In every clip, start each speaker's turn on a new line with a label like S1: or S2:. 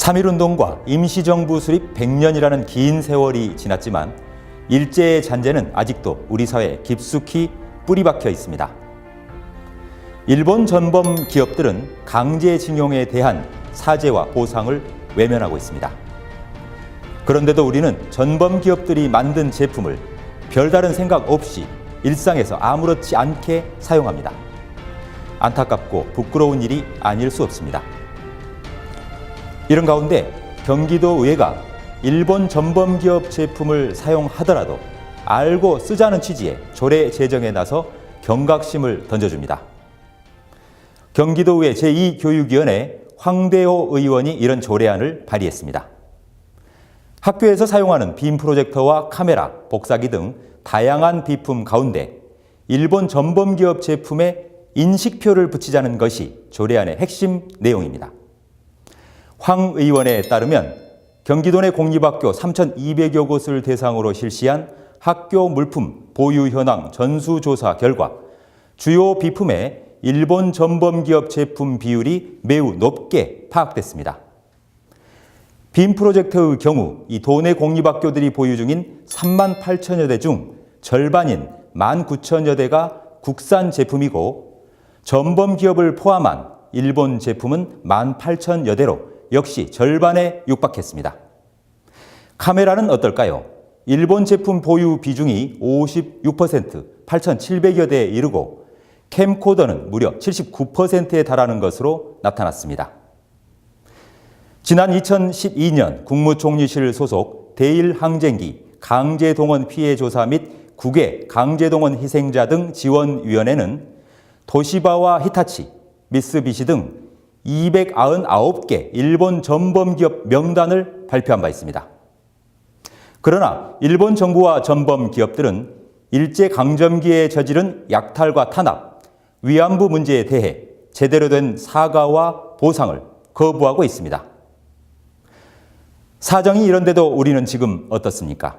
S1: 3.1운동과 임시정부 수립 100년이라는 긴 세월이 지났지만 일제의 잔재는 아직도 우리 사회에 깊숙이 뿌리박혀 있습니다. 일본 전범 기업들은 강제징용에 대한 사죄와 보상을 외면하고 있습니다. 그런데도 우리는 전범 기업들이 만든 제품을 별다른 생각 없이 일상에서 아무렇지 않게 사용합니다. 안타깝고 부끄러운 일이 아닐 수 없습니다. 이런 가운데 경기도 의회가 일본 전범 기업 제품을 사용하더라도 알고 쓰자는 취지의 조례 제정에 나서 경각심을 던져줍니다. 경기도의회 제2교육위원회 황대호 의원이 이런 조례안을 발의했습니다. 학교에서 사용하는 빔 프로젝터와 카메라, 복사기 등 다양한 비품 가운데 일본 전범 기업 제품에 인식표를 붙이자는 것이 조례안의 핵심 내용입니다. 황 의원에 따르면 경기도 내 공립학교 3,200여 곳을 대상으로 실시한 학교 물품 보유 현황 전수조사 결과 주요 비품의 일본 전범 기업 제품 비율이 매우 높게 파악됐습니다. 빔 프로젝트의 경우 이 도내 공립학교들이 보유 중인 3만 8천여 대 중 절반인 1만 9천여 대가 국산 제품이고 전범 기업을 포함한 일본 제품은 1만 8천여 대로 역시 절반에 육박했습니다. 카메라는 어떨까요? 일본 제품 보유 비중이 56%, 8,700여 대에 이르고 캠코더는 무려 79%에 달하는 것으로 나타났습니다. 지난 2012년 국무총리실 소속 대일 항쟁기 강제동원 피해 조사 및 국외 강제동원 희생자 등 지원위원회는 도시바와 히타치, 미쓰비시 등 299개 일본 전범기업 명단을 발표한 바 있습니다. 그러나 일본 정부와 전범 기업들은 일제 강점기에 저지른 약탈과 탄압, 위안부 문제에 대해 제대로 된 사과와 보상을 거부하고 있습니다. 사정이 이런데도 우리는 지금 어떻습니까?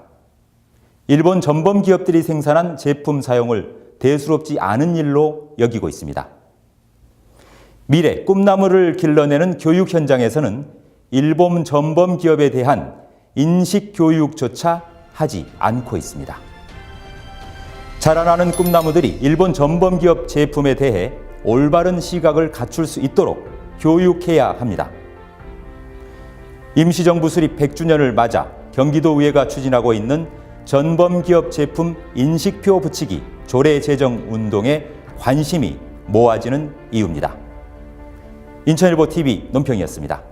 S1: 일본 전범 기업들이 생산한 제품 사용을 대수롭지 않은 일로 여기고 있습니다. 미래 꿈나무를 길러내는 교육 현장에서는 일본 전범 기업에 대한 인식 교육조차 하지 않고 있습니다. 자라나는 꿈나무들이 일본 전범 기업 제품에 대해 올바른 시각을 갖출 수 있도록 교육해야 합니다. 임시정부 수립 100주년을 맞아 경기도의회가 추진하고 있는 전범 기업 제품 인식표 붙이기 조례 제정 운동에 관심이 모아지는 이유입니다. 인천일보 TV 논평이었습니다.